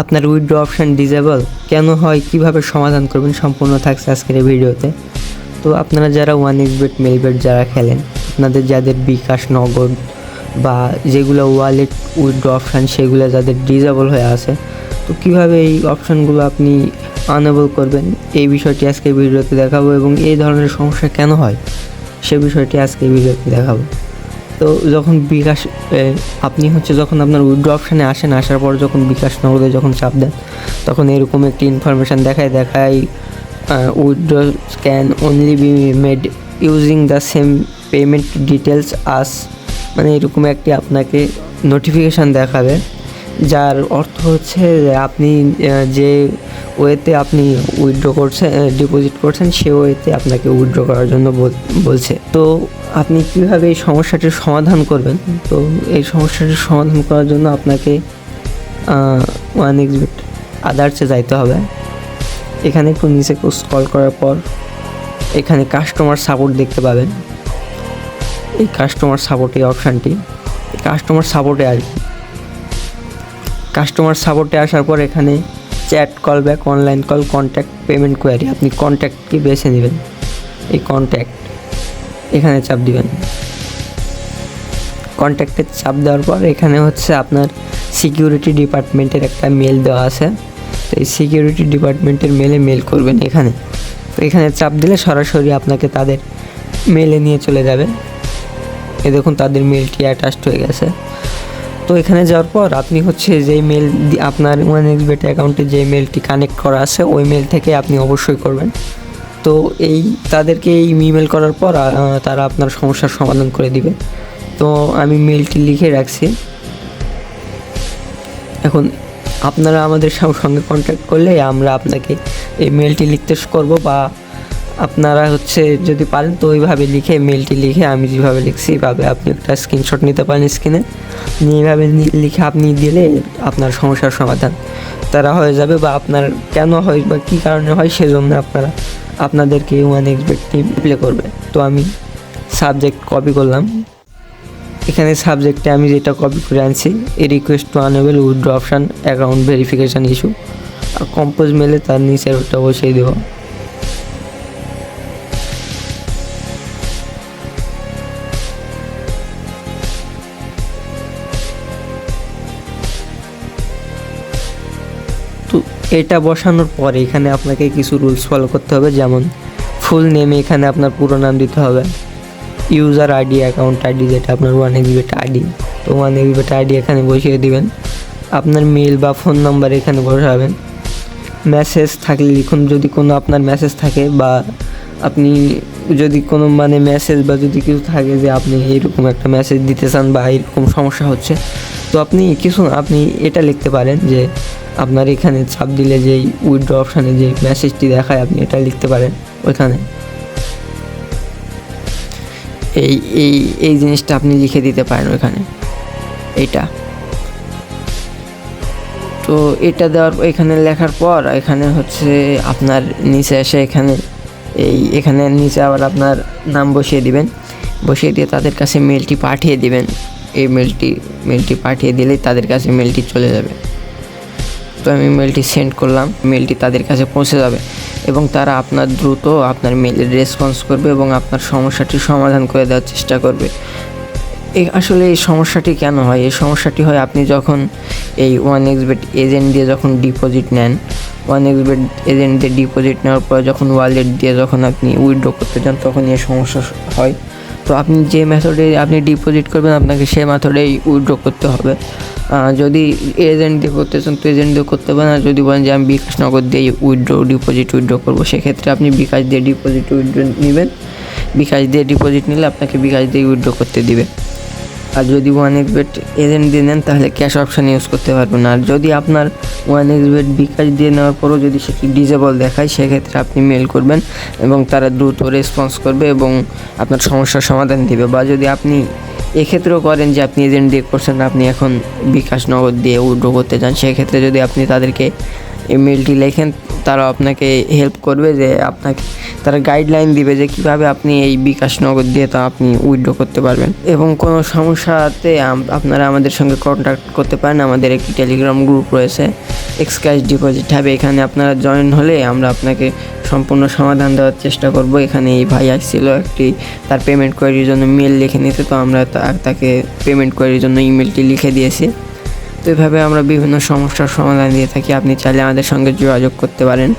আপনার withdraw option disable কেন হয়, কীভাবে সমাধান করবেন সম্পূর্ণ থাকছে আজকের এই ভিডিওতে। তো আপনারা যারা ওয়ান এক্স বেট মেলবেট যারা খেলেন, আপনাদের যাদের বিকাশ নগদ বা যেগুলো ওয়ালেট উইথড্র অপশান সেগুলো যাদের ডিজেবল হয়ে আছে, তো কীভাবে এই অপশানগুলো আপনি আনেবল করবেন, এই বিষয়টি আজকে ভিডিওতে দেখাবো এবং এই ধরনের সমস্যা কেন হয়, সে বিষয়টি আজকে ভিডিওতে দেখাবো। তো যখন বিকাশ আপনি হচ্ছে যখন আপনার উইড্রো অপশানে আসেন, আসার পর যখন বিকাশ নগদে যখন চাপ দেন, তখন এরকম একটি ইনফরমেশান দেখায় দেখায় withdraw can only be made using the same payment details as মানে এরকম একটি আপনাকে নোটিফিকেশান দেখাবে। যার অর্থ হচ্ছে আপনি যে ওয়েতে আপনি উইথড্র করছেন ডিপোজিট করছেন, সে ওয়েতে আপনাকে উইথড্র করার জন্য বল- বলছে। তো আপনি কীভাবে এই সমস্যাটির সমাধান করবেন? তো এই সমস্যাটির সমাধান করার জন্য আপনাকে ওয়ান এক্সবিট আদার্সে যাইতে হবে। এখানে একটু নিচে স্কল করার পর এখানে কাস্টমার সাপোর্ট দেখতে পাবেন। এই কাস্টমার সাপোর্ট অপশানটি কাস্টমার সাপোর্টে আসবে কাস্টমার সাপোর্টে আসার পর এখানে chat call back online call contact payment query আপনি কন্ট্যাক্টকে বেছে নেবেন। এই কন্ট্যাক্ট এখানে চাপ দিবেন। কন্ট্যাক্টে চাপ দেওয়ার পর এখানে হচ্ছে আপনার সিকিউরিটি ডিপার্টমেন্টের একটা মেল দেওয়া আছে। তো এই সিকিউরিটি ডিপার্টমেন্টের মেলে মেল করবেন এখানে। তো এখানে চাপ দিলে সরাসরি আপনাকে তাদের মেলে নিয়ে চলে যাবে। এ দেখুন তাদের মেলটি অ্যাটাচড হয়ে গেছে। তো এখানে যাওয়ার পর আপনি হচ্ছে যেই মেল আপনার ওয়ান এক্স বেট অ্যাকাউন্টে যে মেলটি কানেক্ট করা আছে, ওই মেল থেকে আপনি অবশ্যই করবেন। তো এই তাদেরকে এই ইমেল করার পর তারা আপনার সমস্যার সমাধান করে দিবে। তো আমি মেলটি লিখে রাখছি। এখন আপনারা আমাদের সঙ্গে- সঙ্গে কন্ট্যাক্ট করলে আমরা আপনাকে এই মেলটি লিখতে করব বা আপনারা হচ্ছে যদি পারেন তো ওইভাবে লিখে মেলটি লিখে আমি যেভাবে লিখছি এইভাবে আপনি একটা স্ক্রিনশট নিতে পারেন স্ক্রিনে এইভাবে লিখে আপনি দিলে আপনার সমস্যার সমাধান। তারা হয়ে যাবে বা আপনার কেন হয় বা কী কারণে হয় সেজন্য আপনারা, আপনাদেরকে ওয়ান এক্সপেক্টটি প্লে করবে। তো আমি সাবজেক্ট কপি করলাম। এখানে সাবজেক্টে আমি যেটা কপি করে আনছি a request to enable withdraw option account verification issue R compose মেলে তার নিচের ওটা বসিয়ে দেবো। এটা বসানোর পরে এখানে আপনাকে কিছু রুলস ফলো করতে হবে, যেমন ফুল নেমে এখানে আপনার পুরো নাম দিতে হবে ইউজার আইডি অ্যাকাউন্ট আইডি যেটা আপনার ওয়ান এক্সবিট আইডি তো ওয়ান এক্সবিট আইডি এখানে বসিয়ে দিবেন, আপনার মেল বা ফোন নাম্বার এখানে বসাবেন মেসেজ থাকলে লিখুন, যদি কোনো আপনার মেসেজ থাকে বা আপনি যদি কোনো মানে মেসেজ বা যদি কিছু থাকে যে আপনি এইরকম একটা মেসেজ দিতে চান বা এইরকম সমস্যা হচ্ছে, তো আপনি কিছু আপনি এটা লিখতে পারেন যে আপনার এখানে ছাপ দিলে যেই উইথড্র অপশানে যে মেসেজটি দেখায়, আপনি এটা লিখতে পারেন ওইখানে। এই এই এই জিনিসটা আপনি লিখে দিতে পারেন ওইখানে। এইটা। তো এটা দেওয়ার, এখানে লেখার পর এখানে হচ্ছে আপনার নিচে এসে এখানে এই, এখানে নিচে আবার আপনার নাম বসিয়ে দিবেন। বসিয়ে দিয়ে তাদের কাছে মেলটি পাঠিয়ে দিবেন। এই মেলটি মেলটি পাঠিয়ে দিলেই তাদের কাছে মেলটি চলে যাবে। তো আমি মেলটি সেন্ড করলাম। মেলটি তাদের কাছে পৌঁছে যাবে এবং তারা আপনার দ্রুত আপনার মেলের রেসপন্স করবে এবং আপনার সমস্যাটির সমাধান করে দেওয়ার চেষ্টা করবে। এই আসলে এই সমস্যাটি কেন হয়? এই সমস্যাটি হয় আপনি যখন এই ওয়ান এক্সবেট এজেন্ট দিয়ে যখন ডিপোজিট নেন ওয়ান এক্সবেট এজেন্ট দিয়ে ডিপোজিট নেওয়ার পর যখন ওয়ালেট দিয়ে যখন আপনি উইথড্র করতে যান, তখন এই সমস্যা হয়। তো আপনি যে মেথডে আপনি ডিপোজিট করবেন, আপনাকে সেই মেথডেই উইথড্র করতে হবে। যদি এজেন্ট দিয়ে করতে চান, তো এজেন্ট দিয়ে করতে পারেন। আর যদি বলেন যে আমি বিকাশ নগদ দিয়ে উইথড্র ডিপোজিট উইথড্র করব, সেক্ষেত্রে আপনি বিকাশ দিয়ে ডিপোজিট উইড্রো নেবেন। বিকাশ দিয়ে ডিপোজিট নিলে আপনাকে বিকাশ দিয়ে উইথড্র করতে দিবে। আর যদি ওয়ান এক্স বেট এজেন্ট দিয়ে নেন, তাহলে ক্যাশ অপশান ইউজ করতে পারবেন। আর যদি আপনার ওয়ান এক্স বেট বিকাশ দিয়ে নেওয়ার পরও যদি সেটি ডিজেবল দেখায়, সেক্ষেত্রে আপনি মেল করবেন এবং তারা দ্রুত রেসপন্স করবে এবং আপনার সমস্যার সমাধান দিবে। বা যদি আপনি এক্ষেত্রেও করেন যে আপনি এজেন্ট দিয়ে করছেন, আপনি এখন বিকাশ নগদ দিয়ে উড্রো করতে চান সেক্ষেত্রে যদি আপনি তাদেরকে ইমেলটি লেখেন তারা আপনাকে হেল্প করবে যে আপনাকে, তারা গাইডলাইন দিবে যে কীভাবে আপনি এই বিকাশ নগদ দিয়ে তা আপনি উইথড্র করতে পারবেন। এবং কোনো সমস্যাতে আপনারা আমাদের সঙ্গে কন্ট্যাক্ট করতে পারেন, আমাদের একটি টেলিগ্রাম গ্রুপ রয়েছে এক্স ক্যাশ ডিপোজিট হবে এখানে আপনারা জয়েন হলে আমরা আপনাকে সম্পূর্ণ সমাধান দেওয়ার চেষ্টা করব। এখানে এই ভাই আসছিল একটি, তার পেমেন্ট কোয়ারির জন্য মেল লিখে নিতে, তো আমরা তাকে পেমেন্ট কোয়ারির জন্য ইমেলটি লিখে দিয়েছি। তো এভাবে আমরা বিভিন্ন সমস্যার সমাধান দিয়ে থাকি। আপনি চাইলে আমাদের সঙ্গে যোগাযোগ করতে পারেন।